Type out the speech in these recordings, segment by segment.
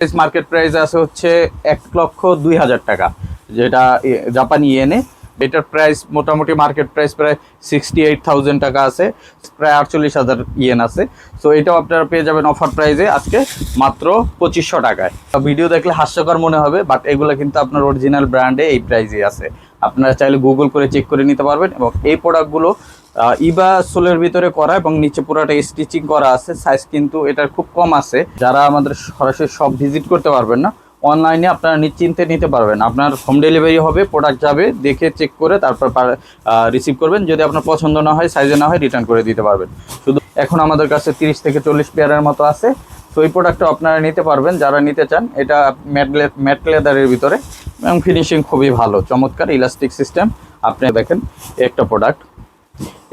Market price আছে হচ্ছে এক লক্ষ দুই হাজার টাকা, যেটা জাপানি ইয়েনে। এটার প্রাইস মোটামুটি মার্কেট প্রাইস প্রায় সিক্সটি এইট থাউজেন্ড টাকা আছে, প্রায় আটচল্লিশ হাজার ইয়েন আছে। সো এটাও আপনারা পেয়ে যাবেন অফার প্রাইসে আজকে মাত্র পঁচিশশো টাকায়। ভিডিও দেখলে হাস্যকর মনে হবে বাট এগুলো কিন্তু আপনার অরিজিনাল ব্র্যান্ডে এই প্রাইসে আছে। আপনারা চাইলে গুগল করে চেক করে নিতে পারবেন এবং এই প্রোডাক্টগুলো ইবা সোলের ভিতরে করা এবং নিচে পুরোটা স্টিচিং করা আছে। সাইজ কিন্তু এটার খুব কম আছে। যারা আমাদের সরাসরি সব ভিজিট করতে পারবেন না অনলাইনে আপনারা নিশ্চিন্তে নিতে পারবেন। আপনার হোম ডেলিভারি হবে প্রোডাক্ট যাবে, দেখে চেক করে তারপর রিসিভ করবেন। যদি আপনার পছন্দ না হয় সাইজে না হয় রিটার্ন করে দিতে পারবেন। শুধু এখন আমাদের কাছে তিরিশ থেকে চল্লিশ পেয়ারের মতো আছে। তো এই প্রোডাক্টটা আপনারা নিতে পারবেন। যারা নিতে চান, এটা ম্যাট ম্যাট লেদারের ভিতরে। এবং ফিনিশিং খুবই ভালো, চমৎকার ইলাস্টিক সিস্টেম আপনি দেখেন, একটা প্রোডাক্ট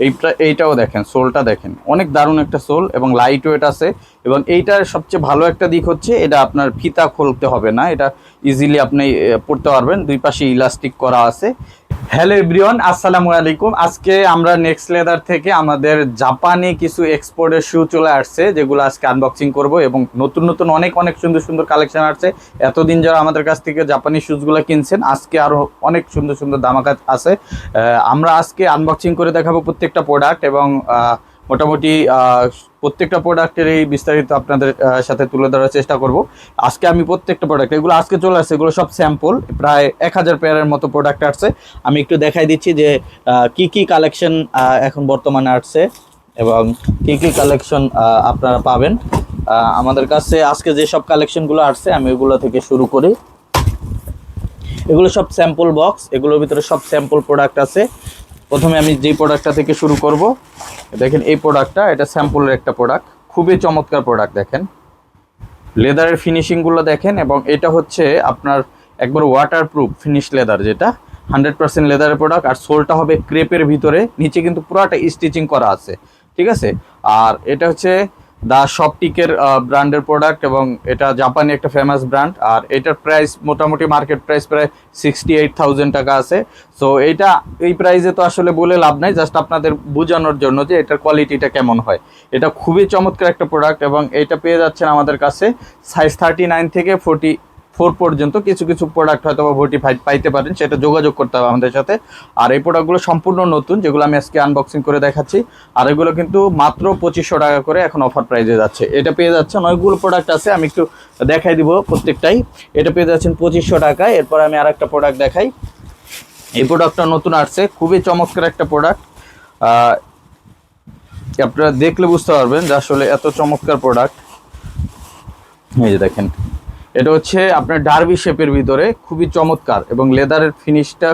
এইটা এইটাও দেখেন, সোলটা দেখেন। অনেক দারুণ একটা সোল এবং লাইট ওয়েট আছে এবং এইটার সবচেয়ে ভালো একটা দিক হচ্ছে এটা আপনার ফিতা খুলতে হবে না, এটা ইজিলি আপনি পড়তে পারবেন। দুই পাশে ইলাস্টিক করা আছে। হ্যালো এভরিওয়ান, আসসালামু আলাইকুম। আজকে আমরা নেক্সট লেদার থেকে আমাদের জাপানি কিছু এক্সপোর্টের শু চলে আসছে, যেগুলো আজকে আনবক্সিং করব এবং নতুন নতুন অনেক অনেক সুন্দর সুন্দর কালেকশন আসছে। এতদিন যারা আমাদের কাছ থেকে জাপানি শুজগুলো কিনছেন, আজকে আরও অনেক সুন্দর সুন্দর দামাকা আছে। আমরা আজকে আনবক্সিং করে দেখাবো প্রত্যেকটা প্রোডাক্ট এবং মোটামুটি প্রত্যেকটা প্রোডাক্টের এই বিস্তারিত আপনাদের সাথে তুলে ধরার চেষ্টা করব। আজকে আমি প্রত্যেকটা প্রোডাক্ট এগুলো আজকে চলে আসছে, এগুলো সব স্যাম্পল প্রায় এক হাজার পেয়ারের মতো প্রোডাক্ট আসছে। আমি একটু দেখাই দিচ্ছি যে কি কি কালেকশন এখন বর্তমানে আসছে এবং কি কি কালেকশন আপনারা পাবেন। আমাদের কাছে আজকে যে সব কালেকশনগুলো আসছে, আমি এগুলো থেকে শুরু করি। এগুলো সব স্যাম্পল বক্স এগুলোর ভিতরে সব স্যাম্পল প্রোডাক্ট আছে। প্রথমে আমি যে প্রোডাক্টটা থেকে শুরু করব, দেখেন এই প্রোডাক্টটা এটা স্যাম্পলের একটা প্রোডাক্ট খুবই চমৎকার প্রোডাক্ট দেখেন। লেদারের ফিনিশিংগুলো দেখেন, এবং এটা হচ্ছে আপনার একবার ওয়াটারপ্রুফ ফিনিশ লেদার যেটা হান্ড্রেড পার্সেন্ট লেদারের প্রোডাক্ট আর সোলটা হবে ক্রেপের ভিতরে, নিচে কিন্তু পুরোটা স্টিচিং করা আছে, ঠিক আছে? আর এটা হচ্ছে দা শপটিকের ব্র্যান্ডের প্রোডাক্ট এবং এটা জাপানি একটা ফেমাস ব্র্যান্ড আর এটার প্রাইস মোটামুটি মার্কেট প্রাইস প্রায় সিক্সটি এইট থাউজেন্ড টাকা আছে। সো এটা এই প্রাইসে তো আসলে বলে লাভ নাই জাস্ট আপনাদের বোঝানোর জন্য যে এটার কোয়ালিটিটা কেমন হয়। এটা খুবই চমৎকার একটা প্রোডাক্ট এবং এটা পেয়ে যাচ্ছেন আমাদের কাছে সাইজ থার্টি নাইন থেকে ফোর্টি ফোর পর্যন্ত কিছু কিছু প্রোডাক্ট হয়তো বা ফোর্টি ফাইভ পাইতে পারেন, সেটা যোগাযোগ করতে হবে আমাদের সাথে। আর এই প্রোডাক্টগুলো সম্পূর্ণ নতুন, যেগুলো আমি আজকে আনবক্সিং করে দেখাচ্ছি, আর এগুলো কিন্তু মাত্র পঁচিশশো টাকা করে এখন অফার প্রাইজে যাচ্ছে। এটা পেয়ে যাচ্ছেন, অনেকগুলো প্রোডাক্ট আছে, আমি একটু দেখাই দিব প্রত্যেকটাই। এটা পেয়ে যাচ্ছেন পঁচিশশো টাকায় এরপর আমি আর একটা প্রোডাক্ট দেখাই। এই প্রোডাক্টটা নতুন আসছে, খুবই চমৎকার একটা প্রোডাক্ট আপনারা দেখলে বুঝতে পারবেন যে আসলে এত চমৎকার প্রোডাক্ট এই যে দেখেন। এটা হচ্ছে আপনার ডার্বি শেপের ভিতরে, খুবই চমৎকার এবং লেদারের ফিনিশটা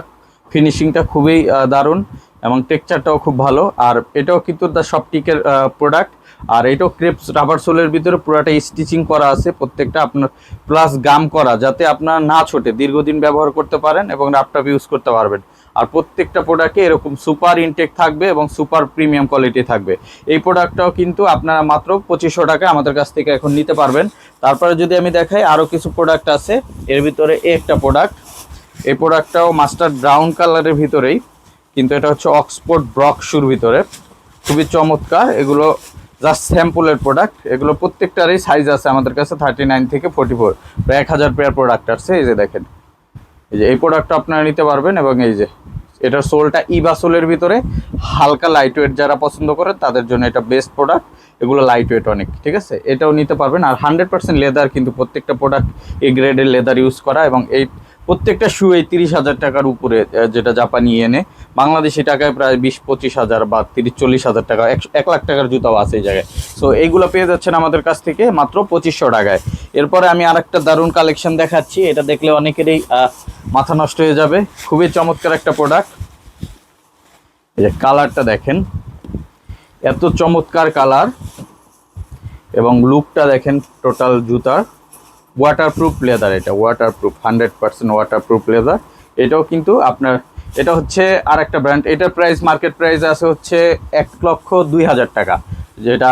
ফিনিশিংটা খুবই দারুণ এবং টেক্সচারটাও খুব ভালো। আর এটাও কিন্তু দ্য সব টিকের প্রোডাক্ট আর এটাও ক্রেপস রাবার সোলের ভিতরে পুরোটা স্টিচিং করা আছে, প্রত্যেকটা আপনার প্লাস গাম করা, যাতে আপনার না ছোটে, দীর্ঘদিন ব্যবহার করতে পারেন এবং ল্যাপটপ ইউজ করতে পারবেন। আর প্রত্যেকটা প্রোডাক্টে এরকম সুপার ইনটেক থাকবে এবং সুপার প্রিমিয়াম কোয়ালিটি থাকবে। এই প্রোডাক্টটাও কিন্তু আপনারা মাত্র পঁচিশশো টাকা আমাদের কাছ থেকে এখন নিতে পারবেন। তারপরে যদি আমি দেখাই, আরও কিছু প্রোডাক্ট আছে। এর ভিতরে একটা প্রোডাক্ট এই প্রোডাক্টটাও মাস্টার ব্রাউন কালারের ভিতরেই, কিন্তু এটা হচ্ছে অক্সফোর্ড ব্রক শুর ভিতরে। খুবই চমৎকার। এগুলো জাস্ট স্যাম্পলের প্রোডাক্ট এগুলো প্রত্যেকটারই সাইজ আছে আমাদের কাছে থার্টি নাইন থেকে ফোর্টি ফোর প্রায় এক হাজার পেয়ার প্রোডাক্ট আছে, এই যে দেখেন। এই যে এই প্রোডাক্টটা আপনারা নিতে পারবেন এবং এই যে, এটার সোলটা ইবা সোলের ভিতরে। হালকা লাইট ওয়েট যারা পছন্দ করেন, তাদের জন্য এটা বেস্ট প্রোডাক্ট এগুলো লাইট ওয়েট অনেক, ঠিক আছে? এটাও নিতে পারবেন। আর হান্ড্রেড পার্সেন্ট লেদার কিন্তু প্রত্যেকটা প্রোডাক্ট এই গ্রেডের লেদার ইউজ করা এবং এই প্রত্যেকটা শু এই তিরিশ হাজার টাকার উপরে যেটা জাপানি এনে, বাংলাদেশি টাকায় প্রায় বিশ, পঁচিশ হাজার বা তিরিশ, চল্লিশ হাজার টাকা এক লাখ টাকার জুতাও আছে এই জায়গায়। সো এইগুলো পেয়ে যাচ্ছেন আমাদের কাছ থেকে মাত্র পঁচিশশো টাকায়। এরপরে আমি আরেকটা দারুণ কালেকশন দেখাচ্ছি, এটা দেখলে অনেকেরই মাথা নষ্ট হয়ে যাবে। খুবই চমৎকার একটা প্রোডাক্ট এই যে কালারটা দেখেন, এত চমৎকার কালার এবং লুকটা দেখেন টোটাল জুতার। ওয়াটারপ্রুফ লেদার এটা waterproof hundred percent waterproof leather এটাও কিন্তু আপনার, এটা হচ্ছে আর একটা ব্র্যান্ড এটার প্রাইস মার্কেট প্রাইস আছে হচ্ছে এক লক্ষ দুই হাজার টাকা, যেটা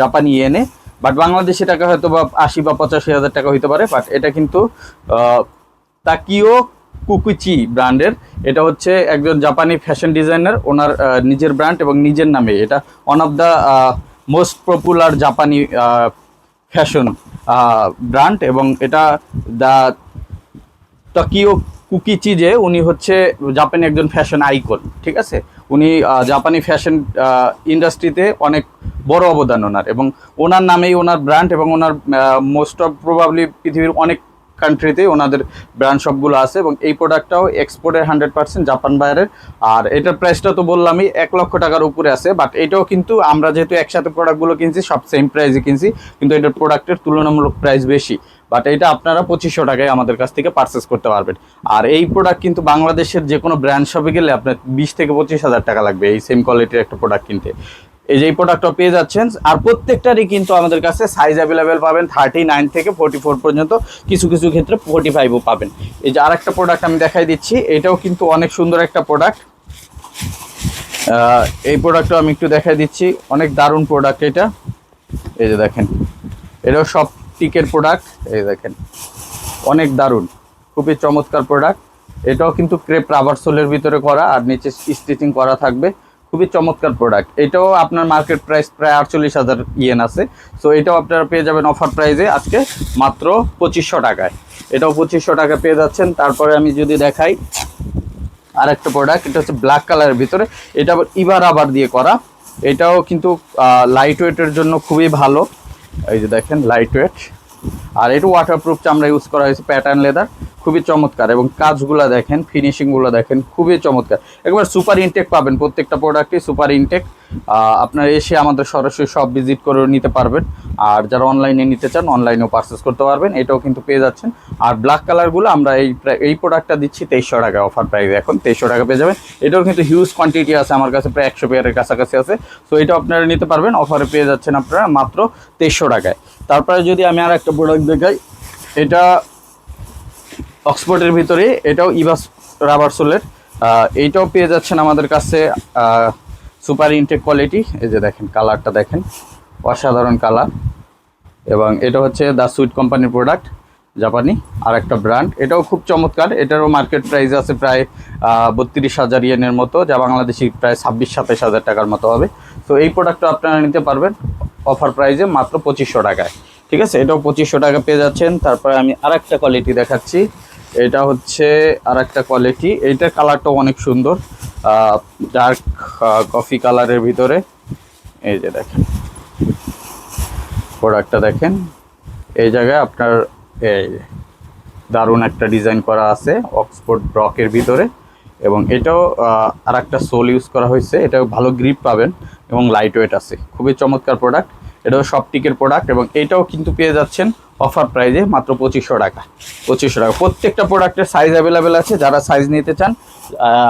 জাপানি ইয়েনে। বাট বাংলাদেশি টাকা হয়তো বা আশি বা পঁচাশি হাজার টাকা হইতে পারে বাট এটা কিন্তু তাকিও কুকুচি ব্র্যান্ডের। এটা হচ্ছে একজন জাপানি ফ্যাশন ডিজাইনার ওনার নিজের ব্র্যান্ড এবং নিজের নামে। এটা one of the most popular জাপানি ফ্যাশন ব্র্যান্ড এবং এটা দ্য টকিও কুকি চিজে উনি হচ্ছে জাপানি একজন ফ্যাশন আইকন, ঠিক আছে? উনি জাপানি ফ্যাশন ইন্ডাস্ট্রিতে অনেক বড় অবদান ওনার এবং ওনার নামেই ওনার ব্র্যান্ড এবং ওনার মোস্ট অফ প্রবাবলি পৃথিবীর অনেক কান্ট্রিতে ওনাদের ব্র্যান্ড সবগুলো আছে এবং এই প্রোডাক্টটাও এক্সপোর্টের হান্ড্রেড পার্সেন্ট জাপান বাইরের। আর এটার প্রাইসটা তো বললামই, এক লক্ষ টাকার উপরে আছে বাট এটাও কিন্তু আমরা যেহেতু একসাথে প্রোডাক্টগুলো কিনছি, সব সেম প্রাইসে কিনছি, কিন্তু এটার প্রোডাক্টের তুলনামূলক প্রাইস বেশি। বাট এটা আপনারা পঁচিশশো টাকায় আমাদের কাছ থেকে পারচেস করতে পারবেন। আর এই প্রোডাক্ট কিন্তু বাংলাদেশের যে কোনো ব্র্যান্ড শপে গেলে আপনার বিশ থেকে পঁচিশ হাজার টাকা লাগবে এই সেম কোয়ালিটির একটা প্রোডাক্ট কিনতে। এই যে এই প্রোডাক্টটা পেয়ে যাচ্ছেন, আর প্রত্যেকটারই কিন্তু আমাদের কাছে সাইজ অ্যাভেলেবেল পাবেন থার্টি নাইন থেকে ফোর্টি ফোর পর্যন্ত। কিছু কিছু ক্ষেত্রে ফোর্টি ফাইভও পাবেন। এই যে আরেকটা প্রোডাক্ট আমি দেখাই দিচ্ছি, এটাও কিন্তু অনেক সুন্দর একটা প্রোডাক্ট এই প্রোডাক্টটা আমি একটু দেখাই দিচ্ছি, অনেক দারুণ প্রোডাক্ট এটা। এই যে দেখেন, এটাও সব টিকের প্রোডাক্ট এই দেখেন, অনেক দারুণ, খুবই চমৎকার প্রোডাক্ট এটাও কিন্তু ক্রেপ রাবার সোলের ভিতরে করা, আর নিচে স্টিচিং করা থাকবে। খুবই চমৎকার প্রোডাক্ট এটাও আপনার মার্কেট প্রাইস প্রায় আটচল্লিশ হাজার ইয়েন আছে। সো এটাও আপনারা পেয়ে যাবেন অফার প্রাইসে আজকে মাত্র পঁচিশশো টাকায়। এটাও পঁচিশশো টাকা পেয়ে যাচ্ছেন। তারপরে আমি যদি দেখাই আর একটা প্রোডাক্ট এটা হচ্ছে ব্ল্যাক কালারের ভিতরে। এটা ইবার আবার দিয়ে করা। এটাও কিন্তু লাইট ওয়েটের জন্য খুবই ভালো। এই যে দেখেন লাইট ওয়েট আর এটা ওয়াটারপ্রুফ চামড়া ইউজ করা হয়েছে প্যাটার্ন লেদার খুবই চমৎকার। এবং কাজগুলো দেখেন ফিনিশিংগুলো দেখেন, খুবই চমৎকার। একবার সুপার ইনটেক পাবেন, প্রত্যেকটা প্রোডাক্টই সুপার ইনটেক আপনার এসে আমাদের সরাসরি সব ভিজিট করে নিতে পারবেন। আর যারা অনলাইনে নিতে চান অনলাইনেও পারচেস করতে পারবেন। এটাও কিন্তু পেয়ে যাচ্ছেন। আর ব্ল্যাক কালারগুলো আমরা এই এই প্রোডাক্টটা দিচ্ছি তেইশশো টাকা অফার প্রাইস এখন। তেইশশো টাকা পেয়ে যাবেন। এটাও কিন্তু হিউজ কোয়ান্টিটি আছে, আমার কাছে প্রায় একশো পেয়ারের কাছাকাছি আছে। সো এটা আপনারা নিতে পারবেন। অফারে পেয়ে যাচ্ছেন আপনারা মাত্র তেইশশো টাকায়। তারপরে যদি আমি আর একটা প্রোডাক্ট দেখাই, এটা অক্সফোর্ডের ভিতরে, এটাও ইভাস রাবার সোলের। এইটাও পেয়ে যাচ্ছেন আমাদের কাছে সুপার ইনটেক কোয়ালিটি এই যে দেখেন কালারটা দেখেন, অসাধারণ কালার এবং এটা হচ্ছে দ্য সুইট কোম্পানির প্রোডাক্ট জাপানি আর একটা ব্র্যান্ড। এটাও খুব চমৎকার। এটারও মার্কেট প্রাইস আছে প্রায় বত্রিশ হাজার ইয়েনের মতো, যা বাংলাদেশি প্রায় ছাব্বিশ সাতাশ হাজার টাকার মতো হবে। তো এই প্রোডাক্টটা আপনারা নিতে পারবেন অফার প্রাইসে মাত্র পঁচিশশো টাকায়। ঠিক আছে? এটাও পঁচিশশো টাকা পেয়ে যাচ্ছেন। তারপরে আমি আর একটা কোয়ালিটি দেখাচ্ছি। এটা হচ্ছে আর একটা কোয়ালিটি এইটার কালারটাও অনেক সুন্দর ডার্ক কফি কালারের ভিতরে। এই যে দেখেন প্রোডাক্টটা দেখেন। এই জায়গায় আপনার দারুণ একটা ডিজাইন করা আছে অক্সফোর্ড ব্রকের ভিতরে। এবং এটাও আর একটা সোল ইউজ করা হয়েছে। এটাও ভালো গ্রিপ পাবেন এবং লাইট ওয়েট আছে। খুবই চমৎকার প্রোডাক্ট এটাও সবটিকের প্রোডাক্ট এবং এটাও কিন্তু পেয়ে যাচ্ছেন অফার প্রাইজে মাত্র পঁচিশশো টাকা। পঁচিশশো টাকা। প্রত্যেকটা প্রোডাক্টের সাইজ অ্যাভেলেবেল আছে। যারা সাইজ নিতে চান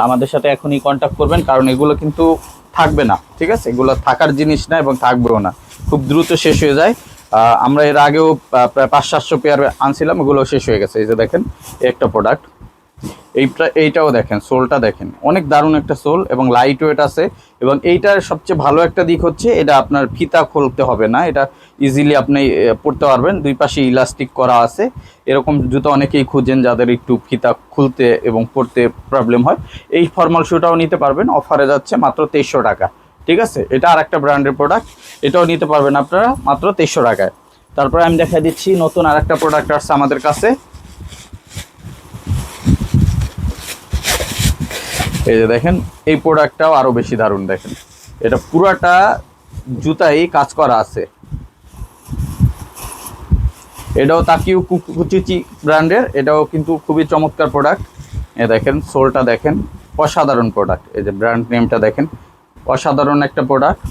আমাদের সাথে এখনই কন্ট্যাক্ট করবেন। কারণ এগুলো কিন্তু থাকবে না। ঠিক আছে? এগুলো থাকার জিনিস না এবং থাকবেও না। খুব দ্রুত শেষ হয়ে যায়। আমরা এর আগেও প্রায় পাঁচ সাতশো পেয়ার আনছিলাম ওগুলো শেষ হয়ে গেছে। এই যে দেখেন একটা প্রোডাক্ট এইটা এইটাও দেখেন, সোলটা দেখেন। অনেক দারুণ একটা সোল এবং লাইট ওয়েট আছে। এবং এইটার সবচেয়ে ভালো একটা দিক হচ্ছে, এটা আপনার ফিতা খুলতে হবে না। এটা ইজিলি আপনি পরতে পারবেন। দুই পাশে ইলাস্টিক করা আছে। এরকম জুতো অনেকেই খুঁজেন যাদের একটু ফিতা খুলতে এবং পরতে প্রবলেম হয়। এই ফর্মাল শুটাও নিতে পারবেন। অফারে যাচ্ছে মাত্র তেইশশো টাকা। ঠিক আছে? এটা আর একটা ব্র্যান্ডের প্রোডাক্ট এটাও নিতে পারবেন আপনারা মাত্র তেইশশো টাকায়। তারপরে আমি দেখা দিচ্ছি নতুন আর একটা প্রোডাক্ট আসছে আমাদের কাছে। এই যে দেখেন, এই প্রোডাক্টটাও আরও বেশি দারুণ দেখেন। এটা পুরাটা জুতাই কাজ করা আছে। এটাও তাকিউ কুচিচি ব্র্যান্ডের এটাও কিন্তু খুবই চমৎকার প্রোডাক্ট এ দেখেন, সোলটা দেখেন, অসাধারণ প্রোডাক্ট এই যে ব্র্যান্ড নেমটা দেখেন অসাধারণ একটা প্রোডাক্ট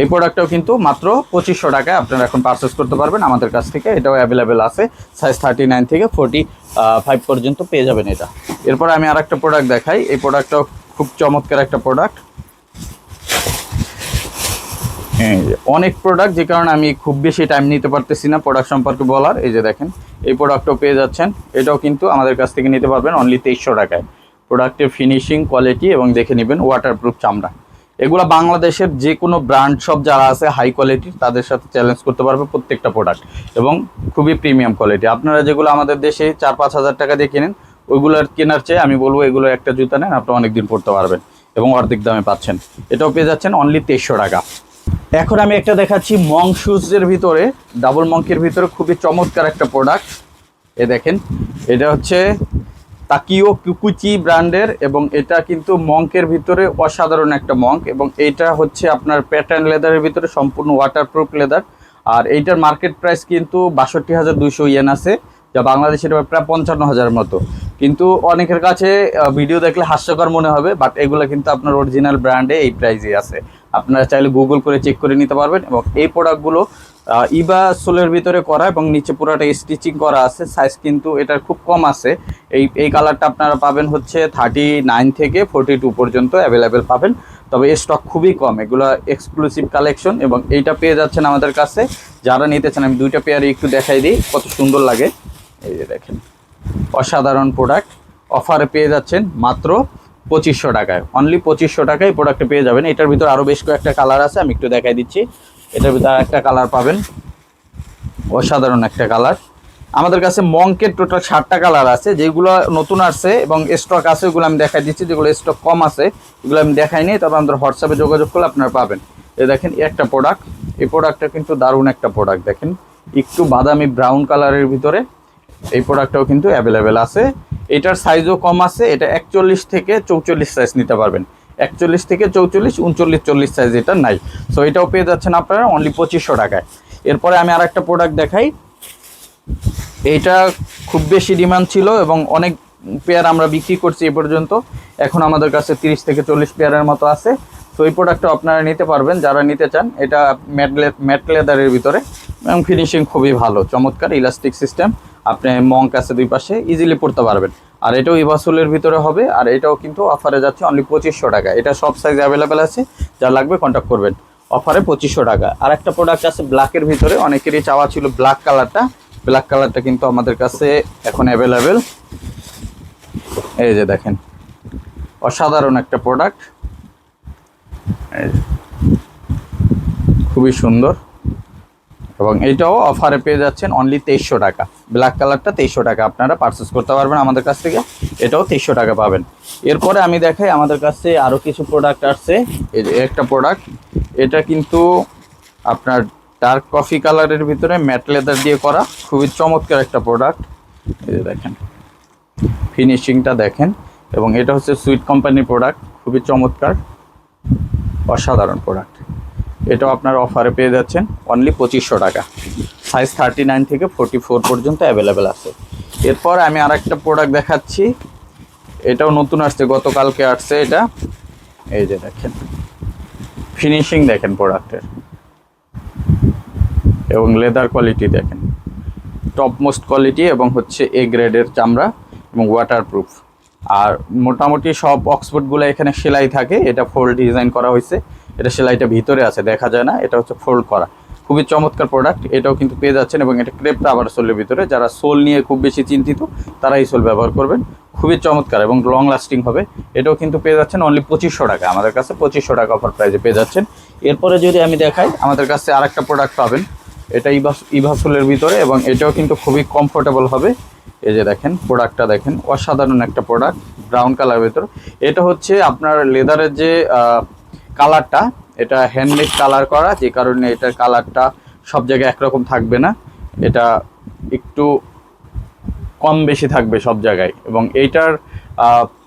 এই প্রোডাক্টটাও কিন্তু মাত্র পঁচিশশো টাকায় আপনারা এখন পারচেস করতে পারবেন আমাদের কাছ থেকে। এটাও অ্যাভেলেবেল আছে। সাইজ থার্টি নাইন থেকে ফোর্টি ফাইভ পর্যন্ত পেয়ে যাবেন এটা। এরপর আমি আর একটা প্রোডাক্ট দেখাই। এই প্রোডাক্টটাও খুব চমৎকার একটা প্রোডাক্ট অনেক প্রোডাক্ট যে কারণে আমি খুব বেশি টাইম নিতে পারতেছি না প্রোডাক্ট সম্পর্কে বলার। এই যে দেখেন, এই প্রোডাক্টও পেয়ে যাচ্ছেন। এটাও কিন্তু আমাদের কাছ থেকে নিতে পারবেন অনলি তেইশশো টাকায়। প্রোডাক্টের ফিনিশিং কোয়ালিটি এবং দেখে নেবেন ওয়াটারপ্রুফ চামড়া। এগুলো বাংলাদেশের যে কোনো ব্র্যান্ড সব যারা আছে হাই কোয়ালিটির তাদের সাথে চ্যালেঞ্জ করতে পারবে প্রত্যেকটা প্রোডাক্ট এবং খুবই প্রিমিয়াম কোয়ালিটি আপনারা যেগুলো আমাদের দেশে চার পাঁচ হাজার টাকা দিয়ে কেনেন, ওইগুলোর কেনার চেয়ে আমি বলব এগুলো একটা জুতা নেন, আপনি অনেকদিন পরতে পারবেন এবং অর্ধেক দামে পাচ্ছেন। এটাও পেয়ে যাচ্ছেন অনলি তেইশশো টাকা। এখন আমি একটা দেখাচ্ছি মং শুজের ভিতরে ডাবল মঙ্কের ভিতরে খুবই চমৎকার একটা প্রোডাক্ট এ দেখেন, এটা হচ্ছে তাকিও কুকুচি ব্র্যান্ডের এবং এটা কিন্তু মঙ্কের ভিতরে অসাধারণ একটা মঙ্ক এবং এইটা হচ্ছে আপনার প্যাটার্ন লেদারের ভিতরে সম্পূর্ণ ওয়াটারপ্রুফ লেদার আর এইটার মার্কেট প্রাইস কিন্তু বাষট্টি হাজার দুইশো ইয়েন আছে, যা বাংলাদেশের প্রায় পঞ্চান্ন হাজার মতো। কিন্তু অনেকের কাছে ভিডিও দেখলে হাস্যকর মনে হবে বাট এগুলো কিন্তু আপনার অরিজিনাল ব্র্যান্ডে এই প্রাইসে আছে। আপনারা চাইলে গুগল করে চেক করে নিতে পারবেন এবং এই প্রোডাক্টগুলো ইবা সোলের ভিতরে করা এবং নিচে পুরোটা স্টিচিং করা আছে। সাইজ কিন্তু এটার খুব কম আছে। এই এই কালারটা আপনারা পাবেন হচ্ছে থার্টি নাইন থেকে ফোরটি টু পর্যন্ত অ্যাভেলেবেল পাবেন। তবে এর স্টক খুবই কম। এগুলো এক্সক্লুসিভ কালেকশন এবং এইটা পেয়ে যাচ্ছেন আমাদের কাছে। যারা নিতে চান, আমি দুইটা পেয়ারে একটু দেখাই দিই, কত সুন্দর লাগে। এই যে দেখেন, অসাধারণ প্রোডাক্ট অফারে পেয়ে যাচ্ছেন মাত্র পঁচিশশো টাকায়। অনলি পঁচিশশো টাকায় প্রোডাক্টটা পেয়ে যাবেন। এটার ভিতর আরও বেশ কয়েকটা কালার আছে, আমি একটু দেখাই দিচ্ছি। এটার ভিতর একটা কালার পাবেন। অসাধারণ একটা কালার আমাদের কাছে মঙ্কের টোটাল ষাটটা কালার আছে, যেগুলো নতুন আসছে এবং স্টক আছে, ওগুলো আমি দেখাই দিচ্ছি। যেগুলো স্টক কম আছে, এগুলো আমি দেখাইনি তবে আমাদের হোয়াটসঅ্যাপে যোগাযোগ করলে আপনারা পাবেন। এ দেখেন একটা প্রোডাক্ট এই প্রোডাক্টটা কিন্তু দারুণ একটা প্রোডাক্ট দেখেন, একটু বাদামি ব্রাউন কালারের ভিতরে এই প্রোডাক্টটাও কিন্তু অ্যাভেলেবেল আছে। এটার সাইজও কম আছে, এটা একচল্লিশ থেকে চৌচল্লিশ সাইজ নিতে পারবেন। একচল্লিশ থেকে চৌচল্লিশ, উনচল্লিশ, চল্লিশ সাইজ এটা নাই। সো এটাও পেয়ে যাচ্ছেন আপনারা অনলি পঁচিশশো টাকায়। এরপরে আমি আর একটা প্রোডাক্ট দেখাই। এইটা খুব বেশি ডিমান্ড ছিল এবং অনেক পেয়ার আমরা বিক্রি করছি এ পর্যন্ত। এখন আমাদের কাছে তিরিশ থেকে চল্লিশ পেয়ারের মতো আছে। তো এই প্রোডাক্টটা আপনারা নিতে পারবেন, যারা নিতে চান। এটা ম্যাট ম্যাট লেদারের ভিতরে। এবং ফিনিশিং খুবই ভালো, চমৎকার ইলাস্টিক সিস্টেম আপনি মঙ্ক আছে দুই পাশে ইজিলি পড়তে পারবেন। আর এটাও ইভাসুলের ভিতরে হবে, আর এটাও কিন্তু অফারে যাচ্ছে অনলি পঁচিশশো টাকা। এটা সব সাইজ অ্যাভেলেবেল আছে, যা লাগবে কন্ট্যাক্ট করবেন। অফারে পঁচিশশো টাকা। আর একটা প্রোডাক্ট আছে ব্ল্যাকের ভিতরে, অনেকেরই চাওয়া ছিল ব্ল্যাক কালারটা ব্ল্যাক কালারটা কিন্তু আমাদের কাছে এখন অ্যাভেলেবেল এই যে দেখেন, অসাধারণ একটা প্রোডাক্ট খুবই সুন্দর। এবং এইটাও অফারে পেয়ে যাচ্ছেন অনলি তেইশশো টাকা। ব্ল্যাক কালারটা তেইশশো টাকা আপনারা পারচেস করতে পারবেন আমাদের কাছ থেকে, এটাও তেইশশো টাকা পাবেন। এরপরে আমি দেখাই আমাদের কাছে আরও কিছু প্রোডাক্ট আসছে। একটা প্রোডাক্ট এটা কিন্তু আপনার ডার্ক কফি কালারের ভিতরে ম্যাট লেদার দিয়ে করা, খুবই চমৎকার একটা প্রোডাক্ট এই যে দেখেন ফিনিশিংটা দেখেন, এবং এটা হচ্ছে সুইট কোম্পানির প্রোডাক্ট খুবই চমৎকার, অসাধারণ প্রোডাক্ট এটাও আপনার অফারে পেয়ে যাচ্ছেন। অনলি পঁচিশশো টাকা। সাইজ থার্টি নাইন থেকে ফোরটি ফোর পর্যন্ত অ্যাভেলেবেল আছে। এরপর আমি আর একটা প্রোডাক্ট দেখাচ্ছি। এটাও নতুন আসছে, গতকালকে আসছে এটা। এই যে দেখেন। ফিনিশিং দেখেন প্রোডাক্টের এবং লেদার কোয়ালিটি দেখেন। টপ মোস্ট কোয়ালিটি এবং হচ্ছে এ গ্রেডের চামড়া এবং ওয়াটারপ্রুফ আর মোটামুটি সব অক্সফোর্ডগুলো এখানে সেলাই থাকে। এটা ফোল্ড ডিজাইন করা হয়েছে। এটা সেলাইটা ভিতরে আছে, দেখা যায় না, এটা হচ্ছে ফোল্ড করা। খুবই চমৎকার প্রোডাক্ট এটাও কিন্তু পেয়ে যাচ্ছেন এবং এটা ক্রেপটা আবার সোলের ভিতরে। যারা সোল নিয়ে খুব বেশি চিন্তিত তারা এই সোল ব্যবহার করবেন। খুবই চমৎকার এবং লং লাস্টিং হবে। এটাও কিন্তু পেয়ে যাচ্ছেন অনলি পঁচিশশো টাকা, আমাদের কাছে পঁচিশশো টাকা অফার প্রাইজে পেয়ে যাচ্ছেন। এরপরে যদি আমি দেখাই, আমাদের কাছে আরেকটা প্রোডাক্ট পাবেন। এটা ইভা ইভাসুলের ভিতরে এবং এটাও কিন্তু খুবই কমফোর্টেবল হবে। এই যে দেখেন প্রোডাক্টটা দেখেন, অসাধারণ একটা প্রোডাক্ট ব্রাউন কালার ভিতর। এটা হচ্ছে আপনার লেদারের যে কালারটা, এটা হ্যান্ডমেড কালার করা, যে কারণে এটার কালারটা সব জায়গায় একরকম থাকবে না। এটা একটু কম বেশি থাকবে সব জায়গায়। এবং এইটার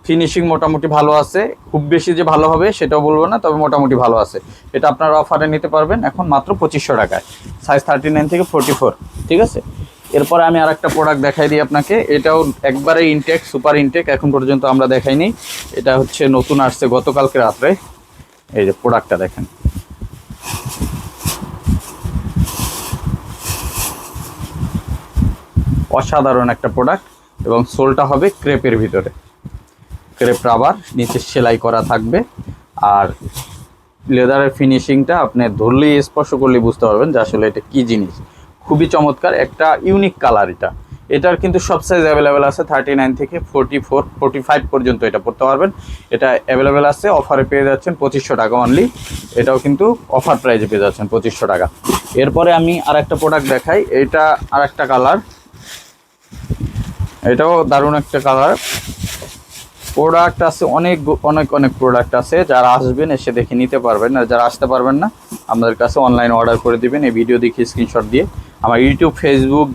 ফিনিশিং মোটামুটি ভালো আছে। খুব বেশি যে ভালো হবে সেটাও বলব না, তবে মোটামুটি ভালো আছে। এটা আপনারা অফারে নিতে পারবেন এখন মাত্র পঁচিশশো টাকায়। সাইজ থার্টি নাইন থেকে ফোরটি ফোর ঠিক আছে? এরপরে আমি আর একটা প্রোডাক্ট দেখাই দিই আপনাকে। এটাও একবারে ইনটেক সুপার ইনটেক এখন পর্যন্ত আমরা দেখাইনি। এটা হচ্ছে নতুন আসছে গতকালকে রাত্রে। এই যে প্রোডাক্টটা দেখেন। অসাধারণ একটা প্রোডাক্ট এবং সোলটা হবে ক্রেপের ভিতরে। ক্রেপ রাবার, নিচে সেলাই করা থাকবে। আর লেদারের ফিনিশিংটা আপনি ধরলেই স্পর্শ করলেই বুঝতে পারবেন যে আসলে এটা কী জিনিস। খুবই চমৎকার, একটা ইউনিক কালার এটা। এটার কিন্তু সব সাইজ অ্যাভেলেবেল আছে থার্টি নাইন থেকে ফোরটি ফোর ফোরটি ফাইভ পর্যন্ত এটা পড়তে পারবেন। এটা অ্যাভেলেবেল আছে অফারে পেয়ে যাচ্ছেন পঁচিশশো টাকা অনলি এটাও কিন্তু অফার প্রাইজে পেয়ে যাচ্ছেন পঁচিশশো টাকা। এরপরে আমি আর একটা প্রোডাক্ট দেখাই, এটা আর একটা কালার এটাও দারুণ একটা কালার প্রোডাক্ট আছে, অনেক অনেক অনেক প্রোডাক্ট আছে। যারা আসবেন এসে দেখে নিতে পারবেন, আর যারা আসতে পারবেন না, আমাদের কাছে অনলাইন অর্ডার করে দিবেন। এই ভিডিও দেখে স্ক্রিনশট দিয়ে আমার ইউটিউব ফেসবুক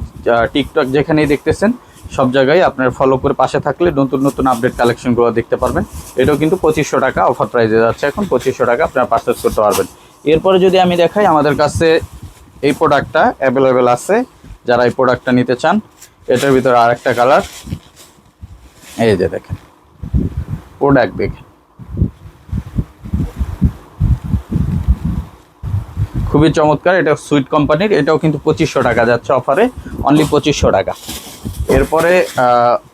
টিকটক যেখানেই দেখতেছেন, সব জায়গায় আপনার ফলো করে পাশে থাকলে নতুন নতুন আপডেট কালেকশনগুলো দেখতে পারবেন। এটাও কিন্তু পঁচিশশো টাকা অফার প্রাইসে যাচ্ছে এখন, পঁচিশশো টাকা আপনারা পারচেস করতে পারবেন। এরপরে যদি আমি দেখাই, আমাদের কাছে এই প্রোডাক্টটা অ্যাভেলেবেল আছে। যারা এই প্রোডাক্টটা নিতে চান, এটার ভিতরে আরেকটা কালার এই যে দেখেন প্রোডাক্ট দেখেন। খুবই চমৎকার, এটা সুইট কোম্পানির, এটাও কিন্তু পঁচিশশো টাকা যাচ্ছে অফারে অনলি পঁচিশশো টাকা। এরপরে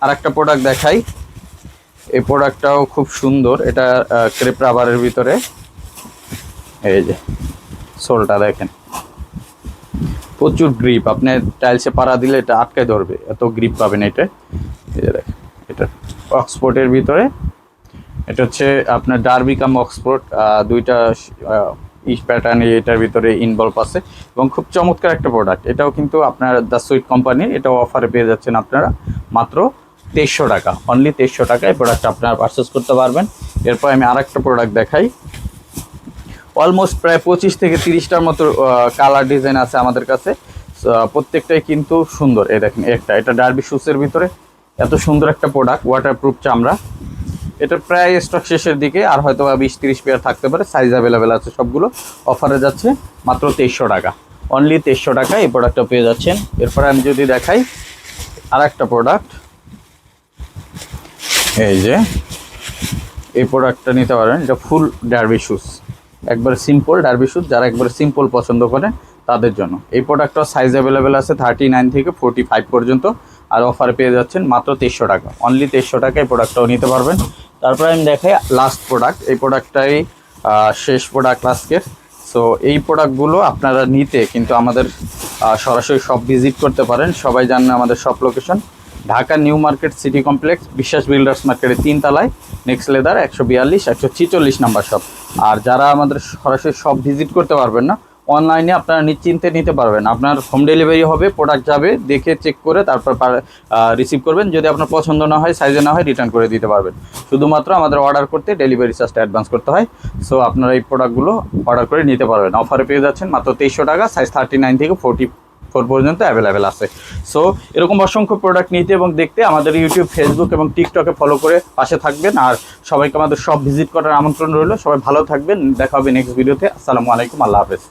আর একটা প্রোডাক্ট দেখাই। এই প্রোডাক্টটাও খুব সুন্দর, এটা ক্রেপ রাবারের ভিতরে। এই যে, সোলটা দেখেন। প্রচুর গ্রিপ আপনি টাইলসে পাড়া দিলে এটা আটকে ধরবে, এত গ্রিপ পাবেন এটা। এই যে দেখেন, এটা অক্সফোর্ডের ভিতরে। এটা হচ্ছে আপনার ডার্বিকাম অক্সফোর্ড দুইটা প্যাটার্ন এটার ভিতরে ইনভলভ আছে এবং খুব চমৎকার একটা প্রোডাক্ট এটাও কিন্তু আপনার দ্য সুইট কোম্পানির এটাও অফারে পেয়ে যাচ্ছেন আপনারা মাত্র তেইশশো টাকা। অনলি তেইশশো টাকা এই প্রোডাক্টটা আপনারা পারচেস করতে পারবেন। এরপর আমি আরেকটা প্রোডাক্ট দেখাই। অলমোস্ট প্রায় পঁচিশ থেকে তিরিশটার মতো কালার ডিজাইন আছে আমাদের কাছে। প্রত্যেকটাই কিন্তু সুন্দর। এই দেখেন একটা। এটা ডার্বি শুসের ভিতরে। এত সুন্দর একটা প্রোডাক্ট ওয়াটারপ্রুফ চামড়া। এটার প্রায় স্টক শেষের দিকে, আর হয়তো বিশ তিরিশ পেয়ার থাকতে পারে সাইজ অ্যাভেলেবেল আছে সবগুলো। অফারে যাচ্ছে মাত্র তেইশশো টাকা। অনলি তেইশশো টাকা এই প্রোডাক্টটা পেয়ে যাচ্ছেন। এরপরে আমি যদি দেখাই আর একটা প্রোডাক্ট এই যে, এই প্রোডাক্টটা নিতে পারেন, এটা ফুল ডার্বি শুজ একবার সিম্পল ডার্বি শুজ যারা একবারে সিম্পল পছন্দ করেন, তাদের জন্য। এই প্রোডাক্টটার সাইজ অ্যাভেলেবেল আছে থার্টি নাইন থেকে ফোর্টি ফাইভ পর্যন্ত। আর অফার পেয়ে যাচ্ছেন মাত্র তেইশশো টাকা। অনলি তেইশশো টাকা এই প্রোডাক্টটাও নিতে পারবেন। তারপরে আমি দেখাই লাস্ট প্রোডাক্ট এই প্রোডাক্টটাই শেষ প্রোডাক্ট আজকের সো এই প্রোডাক্টগুলো আপনারা নিতে কিন্তু আমাদের সরাসরি শপ ভিজিট করতে পারেন। সবাই জানেন আমাদের shop location Dhaka New Market City Complex, Biswas builders মার্কেটের তিন তলায় নেক্সট লেদার একশো বিয়াল্লিশ, একশো ছিচল্লিশ নাম্বার শপ আর যারা আমাদের সরাসরি শপ ভিজিট করতে পারবেন না অনলাইনে আপনারা নিশ্চিন্তে নিতে পারবেন। আপনার হোম ডেলিভারি হবে প্রোডাক্ট যাবে, দেখে চেক করে তারপর রিসিভ করবেন। যদি আপনার পছন্দ না হয় সাইজে না হয় রিটার্ন করে দিতে পারবেন। শুধুমাত্র আমাদের অর্ডার করতে ডেলিভারি চার্জটা অ্যাডভান্স করতে হয়। সো আপনারা এই প্রোডাক্টগুলো অর্ডার করে নিতে পারবেন। অফারে পেয়ে যাচ্ছেন মাত্র তেইশশো টাকা সাইজ থার্টি নাইন থেকে ফোর্টি ফোর পর্যন্ত অ্যাভেলেবেল আছে। সো এরকম অসংখ্য প্রোডাক্ট নিতে এবং দেখতে আমাদের ইউটিউব ফেসবুক এবং টিকটকে ফলো করে পাশে থাকবেন। আর সবাইকে আমাদের সব ভিজিট করার আমন্ত্রণ রইল। সবাই ভালো থাকবেন। দেখা হবে নেক্সট ভিডিওতে আসসালামু আলাইকুম। আল্লাহ হাফেজ।